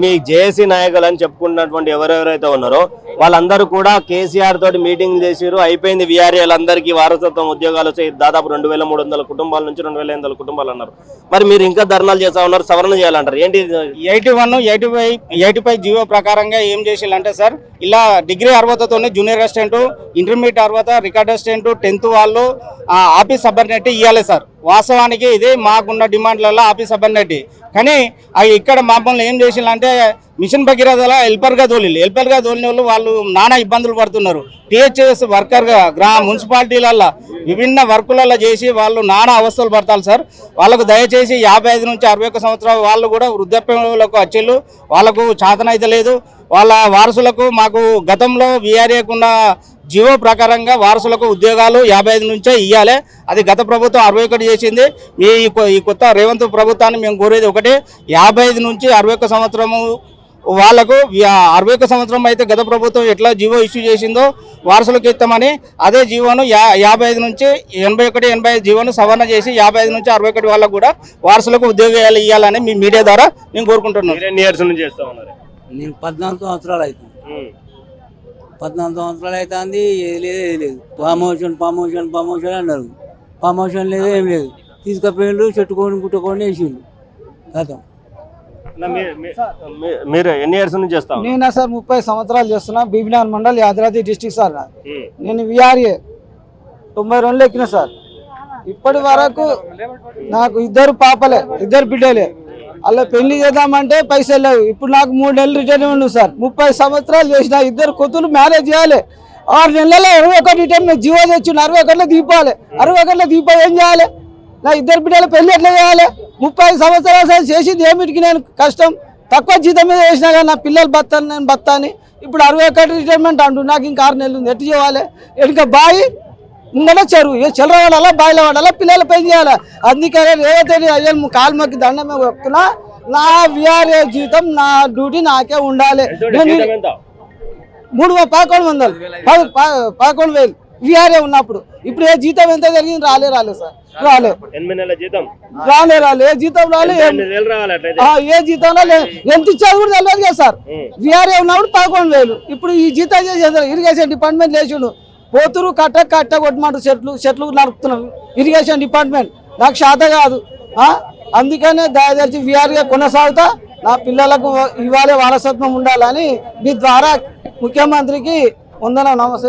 మీ JAC నాయకులు అని చెప్పుకున్నటువంటి ఎవరెవరైతే ఉన్నారో వాళ్ళందరూ కూడా కేసీఆర్ తోటి మీటింగ్ చేసిరు అయిపోయింది వీఆర్ఏలందరికీ వారసత్వం ఉద్యోగాలు వచ్చాయి. దాదాపు రెండు వేల మూడు వందల కుటుంబాల నుంచి రెండు వేల ఐదు వందల కుటుంబాలు అన్నారు. మరి మీరు ఇంకా ధర్నాలు చేస్తా ఉన్నారు సవరణ చేయాలంటారు. ఏంటి eighty one eighty five eighty five GO ప్రకారంగా ఏం చేసిందంటే సార్ ఇలా డిగ్రీ అర్హతతోనే జూనియర్ అసిస్టెంట్ ఇంటర్మీడియట్ అర్హత రికార్డ్ అసిస్టెంట్ టెన్త్ వాళ్ళు ఆ, ఆఫీస్ సబర్డినేట్ ఇవ్వాలి సార్. వాస్తవానికి ఇది మాకున్న డిమాండ్లలో ఆఫీస్ సబర్డినేట్ కానీ అవి ఇక్కడ మమ్మల్ని ఏం చేసిందంటే మిషన్ భగీరథలో హెల్పర్గా తోలిలు హెల్పర్గా తోలిన వాళ్ళు వాళ్ళు నానా ఇబ్బందులు పడుతున్నారు. టీహెచ్ఎస్ వర్కర్గా గ్రా మున్సిపాలిటీలల్లో విభిన్న వర్కులలో చేసి వాళ్ళు నానా అవస్థలు పడతారు సార్. వాళ్ళకు దయచేసి యాభై ఐదు నుంచి అరవై ఒక్క సంవత్సరాలు వాళ్ళు కూడా వృద్ధాప్యంలోకి వచ్చేళ్ళు. వాళ్ళకు చాతనైతే లేదు. వాళ్ళ వారసులకు మాకు గతంలో వీఆర్ఏకున్న జీవో ప్రకారంగా వారసులకు ఉద్యోగాలు యాభై ఐదు నుంచే ఇవ్వాలి అది గత ప్రభుత్వం అరవై ఒకటి చేసింది. ఈ కొ- ఈ కొత్త రేవంత్ ప్రభుత్వాన్ని మేము కోరేది ఒకటి. యాభై ఐదు నుంచి అరవై ఒక్క సంవత్సరము వాళ్ళకు యా- అరవై ఒక్క సంవత్సరం అయితే గత ప్రభుత్వం ఎట్లా జీవో ఇష్యూ చేసిందో వారసులకు ఇస్తామని అదే జీవోను యా యాభై ఐదు నుంచి ఎనభై ఒకటి ఎనభై ఐదు జీవోను సవరణ చేసి యాభై ఐదు నుంచి అరవై ఒకటి వాళ్ళకు కూడా వారసులకు ఉద్యోగాలు ఇవ్వాలని మీ మీడియా ద్వారా నేను కోరుకుంటున్నాను మీరు ఎన్ని ఇయర్స్ నుంచి చేస్తా ఉన్నారు. నేను పద్నాలుగు సంవత్సరాలు అవుతుంది. పద్నాలుగు సంవత్సరాలు అవుతుంది ఏది లేదు ఏది లేదు. ప్రమోషన్ ప్రమోషన్ ప్రమోషన్ అన్నారు. ప్రమోషన్ లేదు ఏం లేదు. తీసుకుపోయిండు చెట్టుకొని గుట్టుకొని వేసిండు గతం. నా మీ- మీ- మీ- మీరు ఎన్ని ఇయర్స్ నుంచి చేస్తా నేను సార్ ముప్పై సంవత్సరాలు చేస్తున్నా. బీబీనాన్ మండల్ యాదాద్రి డిస్టిక్ సార్. నేను విఆర్ఏ. తొంభై రెండులో ఎక్కిన సార్. ఇప్పటి వరకు నాకు ఇద్దరు పాపలే ఇద్దరు బిడ్డలే. అలా పెళ్ళి చేద్దామంటే పైసలు లేవు. ఇప్పుడు నాకు మూడు నెలలు రిటర్న్ ఉండు సార్. ముప్పై సంవత్సరాలు చేసిన ఇద్దరు కొత్తులు మ్యారేజ్ చేయాలి. ఆరు నెలల్లో అరవై ఒకటి రిటర్న్ జీవో తెచ్చిండు. అరవై ఒకటిలో దీపాలి. అరవై ఒకటిలో దీపం ఏం చేయాలి? నా ఇద్దరు బిడ్డలు పెళ్ళి ఎట్లా చేయాలి? ముప్పై సంవత్సరాలు సార్ చేసింది ఏమిటికి నేను కష్టం? తక్కువ జీతం మీద చేసినా కానీ నా పిల్లలు బతాను నేను బతాని ఇప్పుడు అరవై ఒకటి రిటైర్మెంట్ అంటు నాకు ఇంకా ఆరు నెలలు ఉంది. ఎట్టు చేయాలి? ఇంకా బాయి చెరువు. ఏ చెల్లర వాడాలా బాయిల వాడాలా పిల్లలు పని చేయాలి. అందుకనే రేవతే అయ్యాను కాలు మొక్కి దండమే చెప్తున్నా నా విఆర్ఏ జీతం నా డ్యూటీ నాకే ఉండాలి. జీతం? మూడు పదకొండు వందలు. పదకొండు వేలు. విఆర్ఏ ఉన్నప్పుడు. ఇప్పుడు ఏ జీతం ఎంత జరిగింది? రాలే రాలే సార్. రాలే. జీతం? రాలే రాలే. ఏ జీతం రాలే? ఏం- లే- ఎంత ఇచ్చేది కూడా తెలియదు కదా సార్. విఆర్ఏ ఉన్నప్పుడు పదకొండు వేలు. ఇప్పుడు ఈ జీతం చేసేది ఇరిగేషన్ డిపార్ట్మెంట్ లేచిండు. పోతురు కట్ట కట్ట కొట్టమంటారు చెట్లు చెట్లు నరుకుతున్నాం ఇరిగేషన్ డిపార్ట్మెంట్ నాకు శాత కాదు. ఆ? అందుకనే దయచేసి విఆర్ఏ కొనసాగుతా. నా పిల్లలకు ఇవాళ వారసత్వం ఉండాలని మీ ద్వారా ముఖ్యమంత్రికి వందన నమస్తే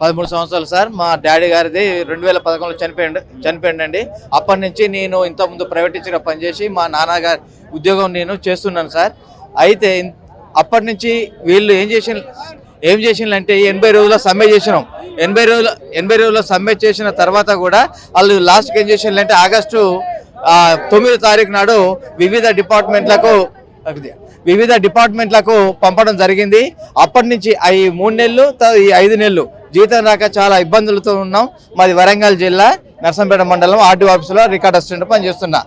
పదమూడు సంవత్సరాలు సార్. మా డాడీ గారిది రెండు వేల పదకొండులో చనిపోయిండు చనిపోయిండండి. అప్పటి నుంచి నేను ఇంతకుముందు ప్రైవేట్ టీచర్గా పనిచేసి మా నాన్నగారి ఉద్యోగం నేను చేస్తున్నాను సార్. అయితే అప్పటి నుంచి వీళ్ళు ఏం చేసి ఏం చేసిందంటే ఎనభై రోజుల సమ్మె చేసినాం. ఎనభై రోజుల ఎనభై రోజుల సమ్మె చేసిన తర్వాత కూడా వాళ్ళు లాస్ట్కి ఏం చేసిందంటే ఆగస్టు తొమ్మిదో తారీఖు నాడు వివిధ డిపార్ట్మెంట్లకు వివిధ డిపార్ట్మెంట్లకు పంపడం జరిగింది. అప్పటి నుంచి ఈ మూడు నెలలు త- ఈ ఐదు నెలలు జీతం రాక చాలా ఇబ్బందులతో ఉన్నాం. మాది వరంగల్ జిల్లా నర్సంపేట మండలం ఆర్టీ ఆఫీసులో రికార్డ్ అసిస్టెంట్ పనిచేస్తున్నా.